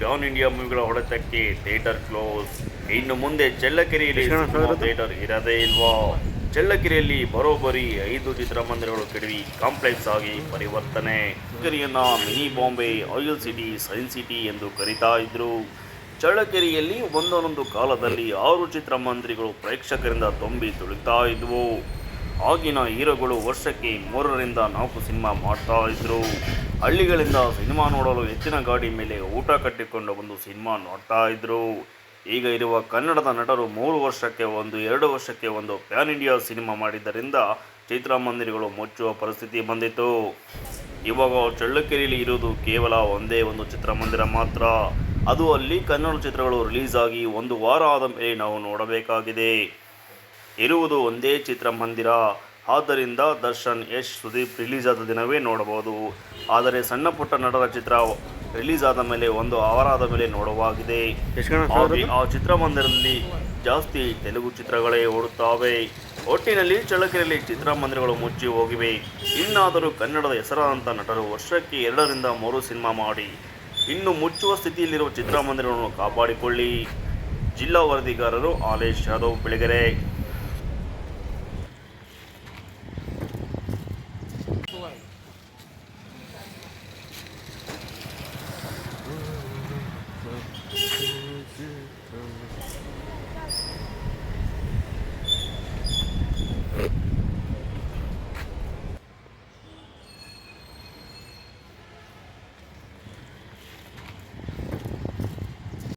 PAN India ಮೂವಿಗಳ ಹೊಡೆತಕ್ಕೆ theatre close. ಇನ್ನು ಮುಂದೆ ಚಳ್ಳಕೆರೆಯಲ್ಲಿ ಥಿಯೇಟರ್ ಇರದೇ ಇಲ್ವಾ? ಚಳ್ಳಕೆರೆಯಲ್ಲಿ ಬರೋಬ್ಬರಿ ಐದು ಚಿತ್ರಮಂದಿರಗಳು ಕೆಡವಿ ಕಾಂಪ್ಲೆಕ್ಸ್ ಆಗಿ ಪರಿವರ್ತನೆ. ಚಳ್ಳಕೆರೆಯನ್ನ mini Bombay oil city science city ಎಂದು ಕರೀತಾ ಇದ್ರು. ಚಳ್ಳಕೆರೆಯಲ್ಲಿ ಒಂದೊಂದು ಕಾಲದಲ್ಲಿ ಆರು ಚಿತ್ರಮಂದಿರಗಳು ಪ್ರೇಕ್ಷಕರಿಂದ ತುಂಬಿ ತುಳಿತಾ ಇದ್ವು. ಆಗಿನ ಹೀರೋಗಳು ವರ್ಷಕ್ಕೆ ಮೂರರಿಂದ ನಾಲ್ಕು ಸಿನಿಮಾ ಮಾಡ್ತಾ ಇದ್ರು. ಹಳ್ಳಿಗಳಿಂದ ಸಿನಿಮಾ ನೋಡಲು ಹೆಚ್ಚಿನ ಗಾಡಿ ಮೇಲೆ ಊಟ ಕಟ್ಟಿಕೊಂಡು ಬಂದು ಸಿನಿಮಾ ನೋಡ್ತಾ ಇದ್ರು. ಈಗ ಇರುವ ಕನ್ನಡದ ನಟರು ಮೂರು ವರ್ಷಕ್ಕೆ ಒಂದು, ಎರಡು ವರ್ಷಕ್ಕೆ ಒಂದು ಪ್ಯಾನ್ ಇಂಡಿಯಾ ಸಿನಿಮಾ ಮಾಡಿದ್ದರಿಂದ ಚಿತ್ರಮಂದಿರಗಳು ಮುಚ್ಚುವ ಪರಿಸ್ಥಿತಿ ಬಂದಿತ್ತು. ಇವಾಗ ಚಳ್ಳಕೆರೆಯಲ್ಲಿ ಇರುವುದು ಕೇವಲ ಒಂದೇ ಒಂದು ಚಿತ್ರಮಂದಿರ ಮಾತ್ರ. ಅದು ಅಲ್ಲಿ ಕನ್ನಡ ಚಿತ್ರಗಳು ರಿಲೀಸ್ ಆಗಿ ಒಂದು ವಾರ ಆದ ಮೇಲೆ ನಾವು ನೋಡಬೇಕಾಗಿದೆ. ಇರುವುದು ಒಂದೇ ಚಿತ್ರಮಂದಿರ ಆದ್ದರಿಂದ ದರ್ಶನ್ ಯಶ್ ಸುದೀಪ್ ರಿಲೀಸ್ ಆದ ದಿನವೇ ನೋಡಬಹುದು. ಆದರೆ ಸಣ್ಣ ಪುಟ್ಟ ನಟರ ಚಿತ್ರ ರಿಲೀಸ್ ಆದ ಮೇಲೆ ಒಂದು ಅವರ್ ಆದ ಮೇಲೆ ನೋಡುವಾಗಿದೆ? ಆ ಚಿತ್ರಮಂದಿರದಲ್ಲಿ ಜಾಸ್ತಿ ತೆಲುಗು ಚಿತ್ರಗಳೇ ಓಡುತ್ತವೆ. ಒಟ್ಟಿನಲ್ಲಿ ಚಳ್ಳಕೆರೆಯಲ್ಲಿ ಚಿತ್ರಮಂದಿರಗಳು ಮುಚ್ಚಿ ಹೋಗಿವೆ. ಇನ್ನಾದರೂ ಕನ್ನಡದ ಹೆಸರಾದಂಥ ನಟರು ವರ್ಷಕ್ಕೆ ಎರಡರಿಂದ ಮೂರು ಸಿನಿಮಾ ಮಾಡಿ. ಇನ್ನು ಮುಚ್ಚುವ ಸ್ಥಿತಿಯಲ್ಲಿರುವ ಚಿತ್ರಮಂದಿರಗಳನ್ನು ಕಾಪಾಡಿಕೊಳ್ಳಿ. ಜಿಲ್ಲಾ ವರದಿಗಾರರು ಆಲೇಶ್ ಯಾದವ್ ಬೆಳಗೆರೆ. below.